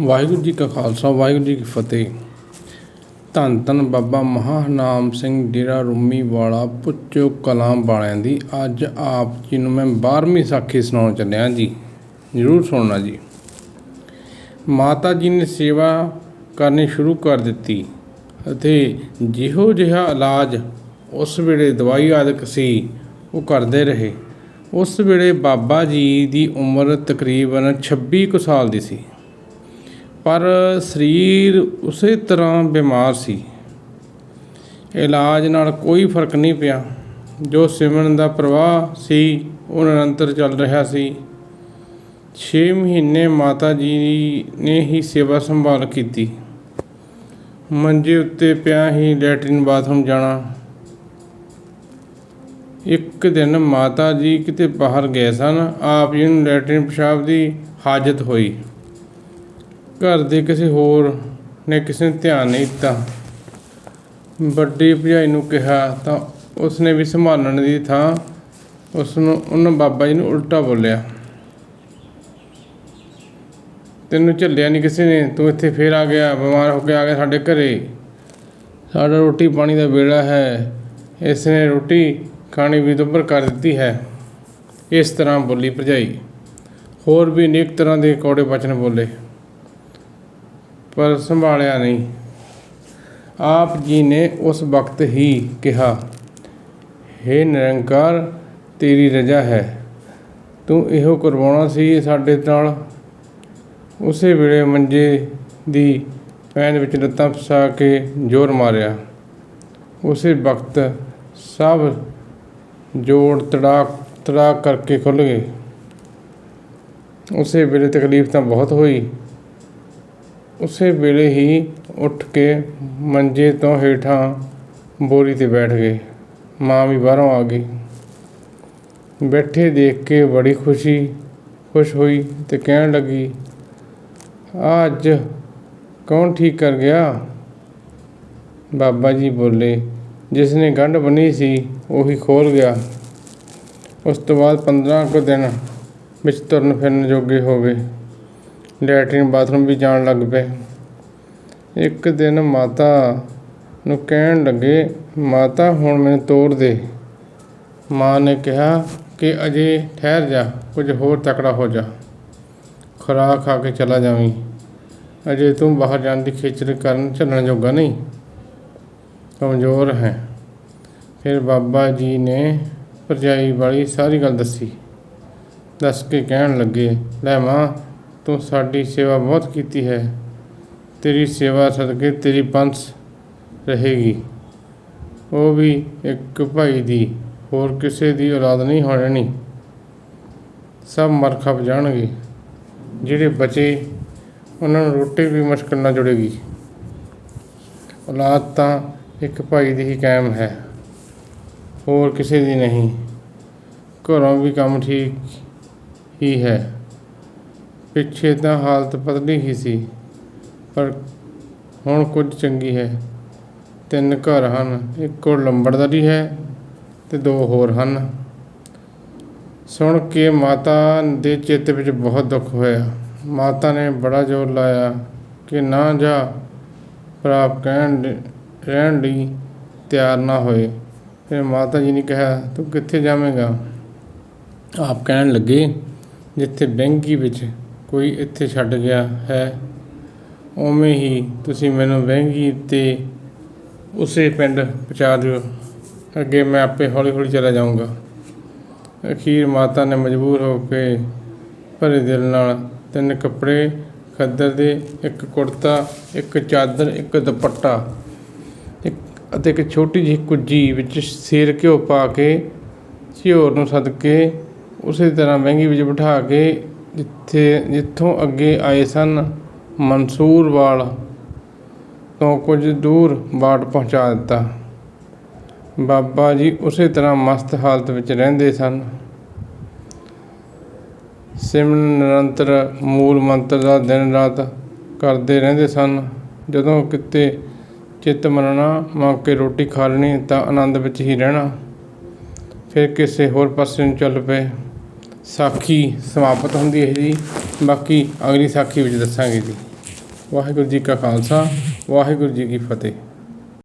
ਵਾਹਿਗੁਰੂ ਜੀ ਕਾ ਖਾਲਸਾ, ਵਾਹਿਗੁਰੂ ਜੀ ਕੀ ਫਤਿਹ। ਧੰਨ ਧੰਨ ਬਾਬਾ ਮਹਾਨਾਮ ਸਿੰਘ ਡੇਰਾ ਰੂਮੀ ਵਾਲਾ ਪੁੱਚੋ ਕਲਾਮ ਵਾਲਿਆਂ ਦੀ। ਅੱਜ ਆਪ ਜੀ ਨੂੰ ਮੈਂ 12ਵੀਂ ਸਾਖੀ ਸੁਣਾਉਣ ਚੱਲਿਆ ਜੀ। ਜ਼ਰੂਰ ਸੁਣਨਾ ਜੀ। ਮਾਤਾ ਜੀ ਨੇ ਸੇਵਾ ਕਰਨੀ ਸ਼ੁਰੂ ਕਰ ਦਿੱਤੀ ਅਤੇ ਜਿਹੋ ਜਿਹਾ ਇਲਾਜ ਉਸ ਵੇਲੇ ਦਵਾਈ ਆਦਿਕ ਸੀ, ਉਹ ਕਰਦੇ ਰਹੇ। ਉਸ ਵੇਲੇ ਬਾਬਾ ਜੀ ਦੀ ਉਮਰ ਤਕਰੀਬਨ 26 ਕੁ ਸਾਲ ਦੀ ਸੀ। ਪਰ ਸਰੀਰ ਉਸੇ ਤਰ੍ਹਾਂ ਬਿਮਾਰ ਸੀ। ਇਲਾਜ ਨਾਲ ਕੋਈ ਫ਼ਰਕ ਨਹੀਂ ਪਿਆ। ਜੋ ਸਿਮਰਨ ਦਾ ਪ੍ਰਵਾਹ ਸੀ, ਉਹ ਨਿਰੰਤਰ ਚੱਲ ਰਿਹਾ ਸੀ। 6 ਮਹੀਨੇ ਮਾਤਾ ਜੀ ਨੇ ਹੀ ਸੇਵਾ ਸੰਭਾਲ ਕੀਤੀ। ਮੰਜੇ ਉੱਤੇ ਪਿਆ ਹੀ ਲੈਟਰਨ ਬਾਥਰੂਮ ਜਾਣਾ। ਇੱਕ ਦਿਨ ਮਾਤਾ ਜੀ ਕਿਤੇ ਬਾਹਰ ਗਏ ਸਨ। ਆਪ ਜੀ ਨੂੰ ਲੈਟਰਨ ਪਿਸ਼ਾਬ ਦੀ ਹਾਜਤ ਹੋਈ। ਘਰ ਦੇ ਕਿਸੇ ਹੋਰ ਨੇ ਕਿਸੇ ਨੇ ਧਿਆਨ ਨਹੀਂ ਦਿੱਤਾ। ਵੱਡੀ ਭਰਜਾਈ ਨੂੰ ਕਿਹਾ ਤਾਂ ਉਸਨੇ ਵੀ ਸੰਭਾਲਣ ਦੀ ਥਾਂ ਉਸ ਨੂੰ ਉਹਨਾਂ ਬਾਬਾ ਜੀ ਨੂੰ ਉਲਟਾ ਬੋਲਿਆ। ਤੈਨੂੰ ਝੱਲਿਆ ਨਹੀਂ ਕਿਸੇ ਨੇ? ਤੂੰ ਇੱਥੇ ਫੇਰ ਆ ਗਿਆ, ਬਿਮਾਰ ਹੋ ਕੇ ਆ ਗਿਆ ਸਾਡੇ ਘਰੇ। ਸਾਡਾ ਰੋਟੀ ਪਾਣੀ ਦਾ ਵੇਲਾ ਹੈ। ਇਸ ਨੇ ਰੋਟੀ ਖਾਣੀ ਵੀ ਦੁੱਬਰ ਕਰ ਦਿੱਤੀ ਹੈ। ਇਸ ਤਰ੍ਹਾਂ ਬੋਲੀ ਭਰਜਾਈ। ਹੋਰ ਵੀ ਅਨੇਕ ਤਰ੍ਹਾਂ ਦੇ ਕੌੜੇ ਬਚਨ ਬੋਲੇ। ਪਰ ਸੰਭਾਲਿਆ ਨਹੀਂ। ਆਪ ਜੀ ਨੇ ਉਸ ਵਕਤ ਹੀ ਕਿਹਾ हे ਨਿਰੰਕਾਰ, ਤੇਰੀ ਰਜ਼ਾ ਹੈ। ਤੂੰ ਇਹੋ ਕਰਵਾਉਣਾ ਸੀ ਸਾਡੇ ਨਾਲ। ਉਸੇ ਵੇਲੇ ਮੰਜੇ ਦੀ ਪੈਨ ਵਿੱਚ ਲੱਤਾਂ ਫਸਾ ਕੇ ਜ਼ੋਰ ਮਾਰਿਆ। ਉਸੇ ਵਕਤ ਸਭ ਜੋੜ ਤੜਾਕ ਤੜਾਕ ਕਰਕੇ ਖੁੱਲ ਗਏ। ਉਸੇ ਵੇਲੇ ਤਕਲੀਫ ਤਾਂ ਬਹੁਤ ਹੋਈ। ਉਸੇ ਵੇਲੇ ਹੀ ਉੱਠ ਕੇ ਮੰਜੇ ਤੋਂ ਹੇਠਾਂ ਬੋਰੀ ਤੇ ਬੈਠ ਗਏ। ਮਾਂ ਵੀ ਬਾਹਰੋਂ ਆ ਗਈ। ਬੈਠੇ ਦੇਖ ਕੇ ਬੜੀ ਖੁਸ਼ੀ, ਖੁਸ਼ ਹੋਈ ਅਤੇ ਕਹਿਣ ਲੱਗੀ ਆ ਅੱਜ ਕੌਣ ਠੀਕ ਕਰ ਗਿਆ? ਬਾਬਾ ਜੀ ਬੋਲੇ, ਜਿਸ ਨੇ ਗੰਢ ਬੰਨੀ ਸੀ, ਉਹੀ ਖੋਲ ਗਿਆ। ਉਸ ਤੋਂ ਬਾਅਦ 15 ਕੁ ਦਿਨ ਵਿੱਚ ਤੁਰਨ ਫਿਰਨ ਜੋਗੇ ਹੋ ਗਏ। ਲੈਟਰਿਨ ਬਾਥਰੂਮ ਵੀ ਜਾਣ ਲੱਗ ਪਏ। ਇੱਕ ਦਿਨ ਮਾਤਾ ਨੂੰ ਕਹਿਣ ਲੱਗੇ, ਮਾਤਾ, ਹੁਣ ਮੈਨੂੰ ਤੋੜ ਦੇ। ਮਾਂ ਨੇ ਕਿਹਾ ਕਿ ਅਜੇ ਠਹਿਰ ਜਾ, ਕੁਝ ਹੋਰ ਤਕੜਾ ਹੋ ਜਾ। ਖੁਰਾਕ ਖਾ ਕੇ ਚਲਾ ਜਾਵੀਂ। ਅਜੇ ਤੂੰ ਬਾਹਰ ਜਾਣ ਦੀ ਖੇਚਲ ਕਰਨ ਚੱਲਣ ਜੋਗਾ ਨਹੀਂ। ਕਮਜ਼ੋਰ ਹੈ। ਫਿਰ ਬਾਬਾ ਜੀ ਨੇ ਭਰਜਾਈ ਵਾਲੀ ਸਾਰੀ ਗੱਲ ਦੱਸੀ। ਦੱਸ ਕੇ ਕਹਿਣ ਲੱਗੇ, ਲੈ ਮਾਂ ਤੂੰ ਸਾਡੀ ਸੇਵਾ ਬਹੁਤ ਕੀਤੀ ਹੈ। ਤੇਰੀ ਸੇਵਾ ਸਦਕੇ ਤੇਰੀ ਪੰਥ ਰਹੇਗੀ। ਉਹ ਵੀ ਇੱਕ ਭਾਈ ਦੀ, ਹੋਰ ਕਿਸੇ ਦੀ ਔਲਾਦ ਨਹੀਂ ਹੋਣੀ। ਸਭ ਮਰ ਖਪ ਜਾਣਗੇ। ਜਿਹੜੇ ਬਚੇ, ਉਹਨਾਂ ਨੂੰ ਰੋਟੀ ਵੀ ਮੁਸ਼ਕਲ ਨਾਲ ਜੁੜੇਗੀ। ਔਲਾਦ ਤਾਂ ਇੱਕ ਭਾਈ ਦੀ ਹੀ ਕਾਇਮ ਹੈ। ਹੋਰ ਕਿਸੇ ਦੀ ਨਹੀਂ। ਘਰੋਂ ਵੀ ਕੰਮ ਠੀਕ ਹੀ ਹੈ। ਪਿੱਛੇ ਤਾਂ ਹਾਲਤ ਪਤਲੀ ਹੀ ਸੀ, ਪਰ ਹੁਣ ਕੁਝ ਚੰਗੀ ਹੈ। ਤਿੰਨ ਘਰ ਹਨ, ਇੱਕੋ ਲੰਬੜਦਾਰੀ ਹੈ ਤੇ ਦੋ ਹੋਰ ਹਨ। ਸੁਣ ਕੇ ਮਾਤਾ ਦੇ ਚਿੱਤ ਵਿੱਚ ਬਹੁਤ ਦੁੱਖ ਹੋਇਆ। ਮਾਤਾ ਨੇ ਬੜਾ ਜ਼ੋਰ ਲਾਇਆ ਕਿ ਨਾ ਜਾ ਪਰ ਆਪ ਕਹਿਣ ਰਹਿਣ ਲਈ ਤਿਆਰ ਨਾ ਹੋਏ। ਫਿਰ ਮਾਤਾ ਜੀ ਨੇ ਕਿਹਾ, ਤੂੰ ਕਿੱਥੇ ਜਾਵੇਂਗਾ? ਆਪ ਕਹਿਣ ਲੱਗੇ, ਜਿੱਥੇ ਬੈਂਕੀ ਵਿੱਚ ਕੋਈ ਇੱਥੇ ਛੱਡ ਗਿਆ ਹੈ, ਉਵੇਂ ਹੀ ਤੁਸੀਂ ਮੈਨੂੰ ਵਹਿੰਗੀ ਤੇ ਉਸੇ ਪਿੰਡ ਪਹੁੰਚਾ ਦਿਓ। ਅੱਗੇ ਮੈਂ ਆਪੇ ਹੌਲੀ ਹੌਲੀ ਚਲਾ ਜਾਊਂਗਾ। ਅਖੀਰ ਮਾਤਾ ਨੇ ਮਜਬੂਰ ਹੋ ਕੇ ਭਰੇ ਦਿਲ ਨਾਲ ਤਿੰਨ ਕੱਪੜੇ, ਖੱਦਰ ਦੇ ਇੱਕ ਕੁੜਤਾ, ਇੱਕ ਚਾਦਰ, ਇੱਕ ਦੁਪੱਟਾ, ਇੱਕ ਅਤੇ ਇੱਕ ਛੋਟੀ ਜਿਹੀ ਕੁੱਜੀ ਵਿੱਚ ਸਿਰ ਘਿਓ ਪਾ ਕੇ ਝਿਓਰ ਨੂੰ ਸੱਦ ਕੇ ਉਸੇ ਤਰ੍ਹਾਂ ਮਹਿੰਗੀ ਵਿੱਚ ਬਿਠਾ ਕੇ ਜਿੱਥੇ, ਜਿੱਥੋਂ ਅੱਗੇ ਆਏ ਸਨ ਮਨਸੂਰਵਾਲ ਤੋਂ ਕੁਝ ਦੂਰ ਬਾਟ ਪਹੁੰਚਾ ਦਿੱਤਾ। ਬਾਬਾ ਜੀ ਉਸੇ ਤਰ੍ਹਾਂ ਮਸਤ ਹਾਲਤ ਵਿੱਚ ਰਹਿੰਦੇ ਸਨ। ਸਿਮਰਨ ਨਿਰੰਤਰ ਮੂਲ ਮੰਤਰ ਦਾ ਦਿਨ ਰਾਤ ਕਰਦੇ ਰਹਿੰਦੇ ਸਨ। ਜਦੋਂ ਕਿਤੇ ਚਿੱਤ ਮੰਨਣਾ ਮੰਗ ਕੇ ਰੋਟੀ ਖਾ ਲੈਣੀ ਤਾਂ ਆਨੰਦ ਵਿੱਚ ਹੀ ਰਹਿਣਾ। ਫਿਰ ਕਿਸੇ ਹੋਰ ਪਾਸੇ ਨੂੰ ਚੱਲ ਪਏ। ਸਾਖੀ ਸਮਾਪਤ ਹੁੰਦੀ ਹੈ ਜੀ। ਬਾਕੀ ਅਗਲੀ ਸਾਖੀ ਵਿੱਚ ਦੱਸਾਂਗੇ ਜੀ। ਵਾਹਿਗੁਰੂ ਜੀ ਕਾ ਖਾਲਸਾ, ਵਾਹਿਗੁਰੂ ਜੀ ਕੀ ਫਤਿਹ।